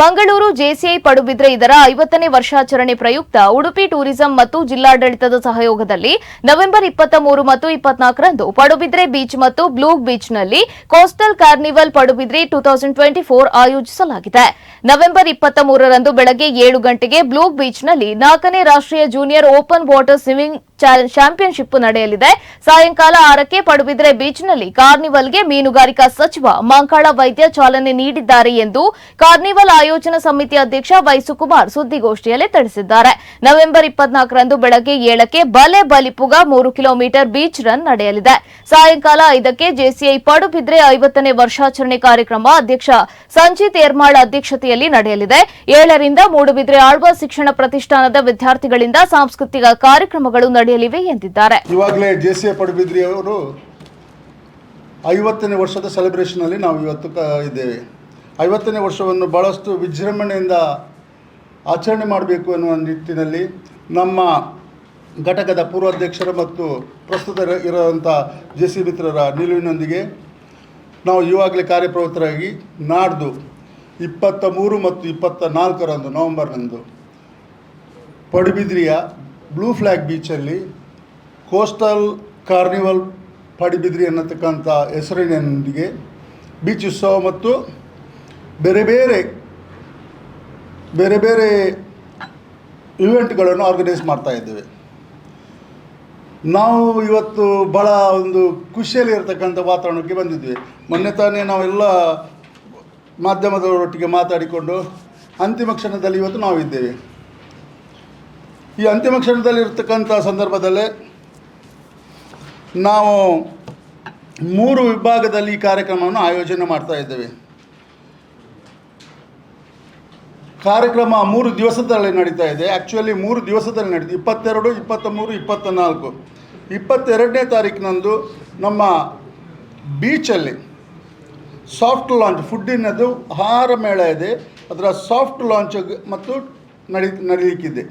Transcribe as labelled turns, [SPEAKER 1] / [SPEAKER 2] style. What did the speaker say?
[SPEAKER 1] Mangaluru JCI Padubidri ಇದರ ಐವತ್ತನೇ ವರ್ಷಾಚರಣೆ ಪ್ರಯುಕ್ತ ಉಡುಪಿ ಟೂರಿಸಂ ಮತ್ತು ಜಿಲ್ಲಾಡಳಿತದ ಸಹಯೋಗದಲ್ಲಿ ನವೆಂಬರ್ ಇಪ್ಪತ್ತ ಮೂರು ಮತ್ತು ಇಪ್ಪತ್ನಾಲ್ಕರಂದು ಪಡುಬಿದ್ರೆ ಬೀಚ್ ಮತ್ತು blue ಬೀಚ್ನಲ್ಲಿ coastal carnival Padubidri two thousand twenty four ಆಯೋಜಿಸಲಾಗಿದೆ. ನವೆಂಬರ್ ಇಪ್ಪತ್ತ ಮೂರರಂದು ಬೆಳಗ್ಗೆ ಏಳು ಗಂಟೆಗೆ ಬ್ಲೂ ಬೀಚ್ನಲ್ಲಿ ನಾಲ್ಕನೇ ರಾಷ್ಟ್ರೀಯ junior open water swimming championship ನಡೆಯಲಿದೆ. ಸಾಯಂಕಾಲ ಆರಕ್ಕೆ ಪಡುಬಿದ್ರೆ ಬೀಚ್ನಲ್ಲಿ ಕಾರ್ನಿವಲ್ಗೆ ಮೀನುಗಾರಿಕಾ ಸಚಿವ ಮಾಂಕಾಳ ವೈದ್ಯ ಚಾಲನೆ ನೀಡಿದ್ದಾರೆ ಎಂದು ಕಾರ್ನಿವಲ್ ಆಯೋಜನಾ ಸಮಿತಿ ಅಧ್ಯಕ್ಷ ವೈಸುಕುಮಾರ್ ಸುದ್ದಿಗೋಷ್ಠಿಯಲ್ಲಿ ತಿಳಿಸಿದ್ದಾರೆ. ನವೆಂಬರ್ ಇಪ್ಪತ್ನಾಲ್ಕರಂದು ಬೆಳಗ್ಗೆ ಏಳಕ್ಕೆ ಬಲೆ ಬಲಿಪುಗ ಮೂರು ಕಿಲೋಮೀಟರ್ ಬೀಚ್ ರನ್ ನಡೆಯಲಿದೆ. ಸಾಯಂಕಾಲ ಐದಕ್ಕೆ ಜೆಸಿಐ ಪಡುಬಿದ್ರೆ ಐವತ್ತನೇ ವರ್ಷಾಚರಣೆ ಕಾರ್ಯಕ್ರಮ ಅಧ್ಯಕ್ಷ ಸಂಜಿತ್ ಏರ್ಮಾಳ್ ಅಧ್ಯಕ್ಷತೆಯಲ್ಲಿ ನಡೆಯಲಿದೆ. ಏಳರಿಂದ ಮೂಡುಬಿದ್ರೆ ಆಳ್ವ ಶಿಕ್ಷಣ ಪ್ರತಿಷ್ಠಾನದ ವಿದ್ಯಾರ್ಥಿಗಳಿಂದ ಸಾಂಸ್ಕೃತಿಕ ಕಾರ್ಯಕ್ರಮಗಳು ನಡೆಯಲಿವೆ ಎಂದಿದ್ದಾರೆ.
[SPEAKER 2] ಇವಾಗಲೇ ಜೆಸಿಎ ಪಡುಬಿದ್ರಿ ಅವರು ಐವತ್ತನೇ ವರ್ಷದ ಸೆಲೆಬ್ರೇಷನಲ್ಲಿ ನಾವು ಇವತ್ತು ಇದ್ದೇವೆ. ಐವತ್ತನೇ ವರ್ಷವನ್ನು ಬಹಳಷ್ಟು ವಿಜೃಂಭಣೆಯಿಂದ ಆಚರಣೆ ಮಾಡಬೇಕು ಎನ್ನುವ ನಿಟ್ಟಿನಲ್ಲಿ ನಮ್ಮ ಘಟಕದ ಪೂರ್ವಾಧ್ಯಕ್ಷರು ಮತ್ತು ಪ್ರಸ್ತುತ ಇರ- ಇರುವಂಥ ಜೆ ಸಿ ಮಿತ್ರರ ನಿಲುವಿನೊಂದಿಗೆ ನಾವು ಇವಾಗಲೇ ಕಾರ್ಯಪ್ರವೃತ್ತರಾಗಿ ನಾಡ್ದು ಇಪ್ಪತ್ತ ಮೂರು ಮತ್ತು ಇಪ್ಪತ್ತ ನಾಲ್ಕರಂದು ನವಂಬರ್ನಂದು ಪಡುಬಿದ್ರಿಯ ಬ್ಲೂ ಫ್ಲ್ಯಾಗ್ ಬೀಚಲ್ಲಿ ಕೋಸ್ಟಲ್ ಕಾರ್ನಿವಲ್ ಪಡುಬಿದ್ರಿ ಅನ್ನತಕ್ಕಂಥ ಹೆಸರಿನೊಂದಿಗೆ ಬೀಚ್ ಉತ್ಸವ ಮತ್ತು ಬೇರೆ ಬೇರೆ ಬೇರೆ ಬೇರೆ ಇವೆಂಟ್ಗಳನ್ನು ಆರ್ಗನೈಸ್ ಮಾಡ್ತಾ ಇದ್ದೇವೆ. ನಾವು ಇವತ್ತು ಭಾಳ ಒಂದು ಖುಷಿಯಲ್ಲಿ ಇರತಕ್ಕಂಥ ವಾತಾವರಣಕ್ಕೆ ಬಂದಿದ್ವಿ ಮೊನ್ನೆ ತಾನೇ ನಾವೆಲ್ಲ ಮಾಧ್ಯಮದವರೊಟ್ಟಿಗೆ ಮಾತಾಡಿಕೊಂಡು ಅಂತಿಮ ಕ್ಷಣದಲ್ಲಿ ಇವತ್ತು ನಾವಿದ್ದೇವೆ. ಈ ಅಂತಿಮ ಕ್ಷಣದಲ್ಲಿರ್ತಕ್ಕಂಥ ಸಂದರ್ಭದಲ್ಲೇ ನಾವು ಮೂರು ವಿಭಾಗದಲ್ಲಿ ಈ ಕಾರ್ಯಕ್ರಮವನ್ನು ಆಯೋಜನೆ ಮಾಡ್ತಾ ಇದ್ದೇವೆ. ಕಾರ್ಯಕ್ರಮ ಮೂರು ದಿವಸದಲ್ಲಿ ನಡೀತಾ ಇದೆ. ಆ್ಯಕ್ಚುಲಿ ಮೂರು ದಿವಸದಲ್ಲಿ ನಡೀತು ಇಪ್ಪತ್ತೆರಡು ಇಪ್ಪತ್ತ ಮೂರು ಇಪ್ಪತ್ತ ನಾಲ್ಕು ಇಪ್ಪತ್ತೆರಡನೇ ತಾರೀಕಿನಂದು ನಮ್ಮ ಬೀಚಲ್ಲಿ ಸಾಫ್ಟ್ ಲಾಂಚ್ ಫುಡ್ಡಿನದು ಆಹಾರ ಮೇಳ ಇದೆ. ಅದರ ಸಾಫ್ಟ್ ಲಾಂಚ್ ಮತ್ತು ನಡಿ ನಡೀಲಿಕ್ಕಿದೆ.